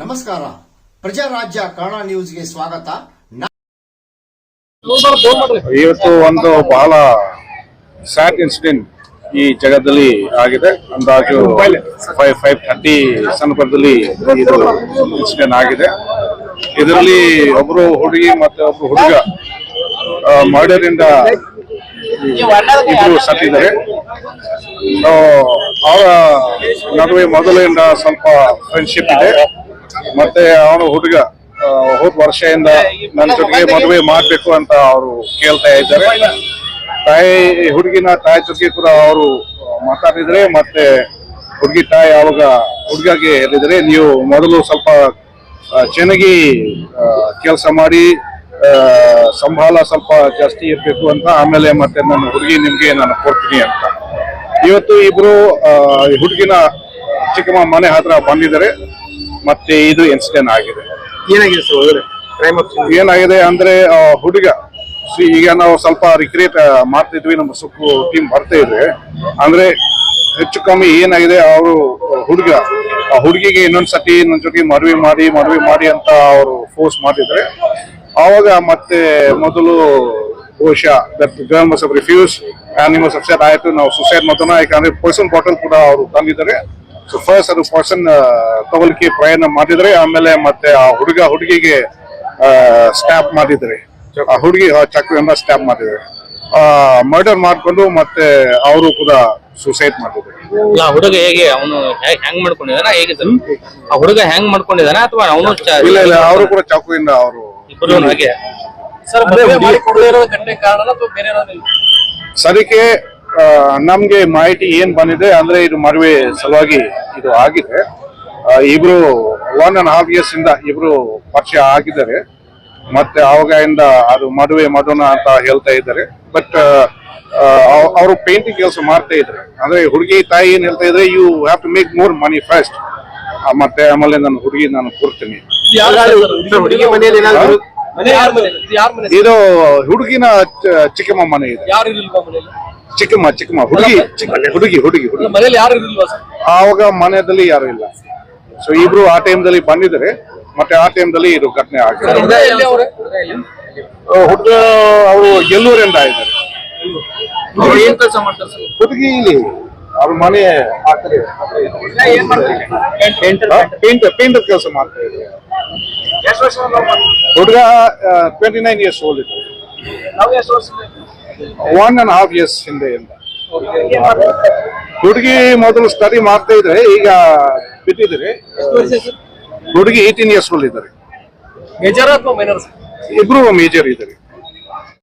ನಮಸ್ಕಾರ. ಪ್ರಜಾರಾಜ್ಯ ಕನ್ನಡ ನ್ಯೂಸ್ಗೆ ಸ್ವಾಗತ. ಇವತ್ತು ಒಂದು ಬಹಳ ಸ್ಯಾಡ್ ಇನ್ಸಿಡೆಂಟ್ ಈ ಜಗದಲ್ಲಿ ಆಗಿದೆ. ಅಂದಾಜು ಫೈವ್ ಫೈವ್ ಥರ್ಟಿ ಸಂದರ್ಭದಲ್ಲಿ ಇದು ಇನ್ಸಿಡೆಂಟ್ ಆಗಿದೆ. ಇದರಲ್ಲಿ ಒಬ್ರು ಹುಡುಗಿ ಮತ್ತೆ ಒಬ್ರು ಹುಡುಗ ಮರ್ಡರ್ ಇಂದ ಇಬ್ಬರು ಸತ್ತಿದ್ದಾರೆ. ಅವರ ನಡುವೆ ಮೊದಲಿಂದ ಸ್ವಲ್ಪ ಫ್ರೆಂಡ್ಶಿಪ್ ಇದೆ. ಮತ್ತೆ ಅವನು ಹುಡುಗ ಹೋದ ವರ್ಷದಿಂದ ನನ್ನ ಜೊತೆಗೆ ಮದುವೆ ಮಾಡಬೇಕು ಅಂತ ಅವರು ಕೇಳ್ತಾ ಇದ್ದಾರೆ. ತಾಯಿ ಹುಡುಗಿನ ತಾಯಿ ಜೊತೆ ಕೂಡ ಅವರು ಮಾತಾಡಿದ್ರೆ ಮತ್ತೆ ಹುಡುಗಿ ತಾಯಿ ಅವಾಗ ಹುಡುಗಗೆ ಹೇಳಿದರೆ, ನೀವು ಮೊದಲು ಸ್ವಲ್ಪ ಚೆನ್ನಾಗಿ ಕೆಲಸ ಮಾಡಿ ಸಂಬಳ ಸ್ವಲ್ಪ ಜಾಸ್ತಿ ಇರಬೇಕು ಅಂತ ಆಮೇಲೆ ಮತ್ತೆ ನನ್ನ ಹುಡುಗಿ ನಿಮಗೆ ನಾನು ಕೊಡ್ತೀನಿ ಅಂತ. ಇವತ್ತು ಇಬ್ರು ಹುಡುಗಿನ ಚಿಕ್ಕಮ್ಮ ಮನೆ ಹತ್ರ ಬಂದಿದ್ದಾರೆ. ಮತ್ತೆ ಇದು ಇನ್ಸಿಡೆಂಟ್ ಆಗಿದೆ. ಏನಾಗಿದೆ ಸರ್ ಏನಾಗಿದೆ? ಅಂದ್ರೆ ಹುಡುಗ ಈಗ ನಾವು ಸ್ವಲ್ಪ ರಿಕ್ರಿಯೇಟ್ ಮಾಡ್ತಿದ್ವಿ ನಮ್ಮ ಸುಕ್ಕು ಟೀಮ್ ಬರ್ತಾ ಇದೆ. ಅಂದ್ರೆ ಹೆಚ್ಚು ಕಮ್ಮಿ ಏನಾಗಿದೆ ಅವರು ಹುಡುಗ ಆ ಹುಡುಗಿಗೆ ಇನ್ನೊಂದ್ಸತಿ ನನ್ನ ಜೊತೆ ಮದುವೆ ಮಾಡಿ ಮದುವೆ ಮಾಡಿ ಅಂತ ಅವರು ಫೋರ್ಸ್ ಮಾಡಿದ್ರೆ ಆವಾಗ ಮತ್ತೆ ಮೊದಲು ಬಹುಶಃ ದಟ್ ಗರ್ಲ್ ಮಸ್ ರಿಫ್ಯೂಸ್ ನಿಮ್ಮ ಸಬ್ಸೆಟ್ ಆಯ್ತು ನಾವು ಸುಸೈಡ್ ಮಾಡೋಣ ಯಾಕಂದ್ರೆ ಪರ್ಸನ್ ಬಾಟಲ್ ಕೂಡ ಅವರು ತಂದಿದ್ದಾರೆ. ಸೊ ಫಸ್ಟ್ ಅದು ಪರ್ಸನ್ ತಗೊಲಿಕ್ಕೆ ಪ್ರಯತ್ನ ಮಾಡಿದ್ರೆ ಆಮೇಲೆ ಮತ್ತೆ ಆ ಹುಡುಗ ಹುಡುಗಿಗೆ ಸ್ಟ್ಯಾಪ್ ಮಾಡಿದ್ರೆ ಆ ಹುಡುಗಿ ಚಕ್ರದಿಂದ ಸ್ಟ್ಯಾಪ್ ಮಾಡಿದ್ರೆ ಮರ್ಡರ್ ಮಾಡ್ಕೊಂಡು ಮತ್ತೆ ಅವರು ಕೂಡ ಸುಸೈಡ್ ಮಾಡಿದ್ರು ಆ ಹುಡುಗ ಹೇಗೆ ಅವನು ಹ್ಯಾಂಗ್ ಮಾಡ್ಕೊಂಡಿದ್ದಾನೆ? ಹೇಗೆ ಆ ಹುಡುಗ ಹ್ಯಾಂಗ್ ಮಾಡ್ಕೊಂಡಿದ್ದಾನೆ ಅಥವಾ ಅವನು ಇಲ್ಲ ಇಲ್ಲ ಅವರು ಕೂಡ ಚಾಕುವಿಂದ ಅವರು ಇಬ್ರು ಹಾಗೆ. ಸರ್ ಮದುವೆ ಮಾಡಿ ಕೊಡದೇ ಇರೋ ಗಂಟೆ ಕಾರಣ ಅಥವಾ ಬೇರೆ ಏನಾದ್ರು ಸರಿಕೆ ಆ, ನಮ್ಗೆ ಮಾಹಿತಿ ಏನ್ ಬಂದಿದೆ ಅಂದ್ರೆ ಇದು ಮದುವೆ ಸಲುವಾಗಿ ಇದು ಆಗಿದೆ. ಇಬ್ರು ಒನ್ ಅಂಡ್ ಹಾಫ್ ಇಯರ್ಸ್ ಇಂದ ಇಬ್ರು ಪರಿಚಯ ಆಗಿದ್ದಾರೆ. ಮತ್ತೆ ಅವಾಗಿಂದ ಅದು ಮದುವೆ ಮಧುನ ಅಂತ ಹೇಳ್ತಾ ಇದ್ದಾರೆ. ಬಟ್ ಅವರು ಪೇಂಟಿಂಗ್ ಕೆಲಸ ಮಾಡ್ತಾ ಇದ್ದಾರೆ. ಅಂದ್ರೆ ಹುಡುಗಿ ತಾಯಿ ಏನ್ ಹೇಳ್ತಾ ಇದ್ರೆ you have to make more money first ಮತ್ತೆ ಆಮೇಲೆ ನನ್ನ ಹುಡುಗಿ ನಾನು ಕೊಡ್ತೀನಿ. ಹುಡುಗಿ ಮನೆಯಲ್ಲಿ ಏನಾದ್ರು ಇದು ಹುಡುಗಿನ ಚಿಕ್ಕಮ್ಮ ಮನೆ ಇದೆ. ಯಾರು ಇರಲಿಲ್ವಾ ಮನೆಯಲ್ಲಿ? ಚಿಕ್ಕಮ್ಮ ಚಿಕ್ಕಮ್ಮ ಹುಡುಗಿ ಹುಡುಗಿ ಹುಡುಗಿ ಹುಡುಗಿ. ಮನೇಲಿ ಯಾರು ಇರಲಿಲ್ವಾ ಸರ್? ಆವಾಗ ಮನೆಯಲ್ಲಿ ಯಾರು ಇಲ್ಲ. ಸೊ ಇಬ್ರು ಆ ಟೈಮ್ ದಲ್ಲಿ ಬಂದಿದ್ರೆ ಮತ್ತೆ ಆ ಟೈಮ್ದಲ್ಲಿ ಇದು ಘಟನೆ ಆಗಿದೆ. ಹುಡುಗ ಅವ್ರೆ? ಎಲ್ಲೂರಿಂದ ಇದ್ದಾರೆ. ಅವ್ರು ಏನ್ ಕೆಲಸ ಮಾಡ್ತಾರೆ ಸರ್? ಹುಡುಗಿ ಇಲ್ಲಿ ಅವ್ರ ಮನೆ ಪೇಂಟರ್ ಪೇಂಟರ್ ಕೆಲಸ ಮಾಡ್ತಾ ಇದ್ದಾರೆ. ಹುಡುಗ? ಟ್ವೆಂಟಿ ನೈನ್ ಇಯರ್ಸ್ ಓಲ್ಡ್ ವರ್ಷ ಒನ್ ಅಂಡ್ ಹಾಫ್ ಇಯರ್ಸ್ ಹಿಂದೆಯಿಂದ ಹುಡುಗಿ ಮೊದಲು ಸ್ಟಡಿ ಮಾಡ್ತಾ ಇದ್ರೆ ಈಗ ಸರ್? ಹುಡುಗಿ ಏಯ್ಟೀನ್ ಇಯರ್ಸ್ ಓಲ್ಡ್ ಇದ್ದಾರೆ. ಇಬ್ರು ಮೇಜರ್ ಇದ್ದಾರೆ.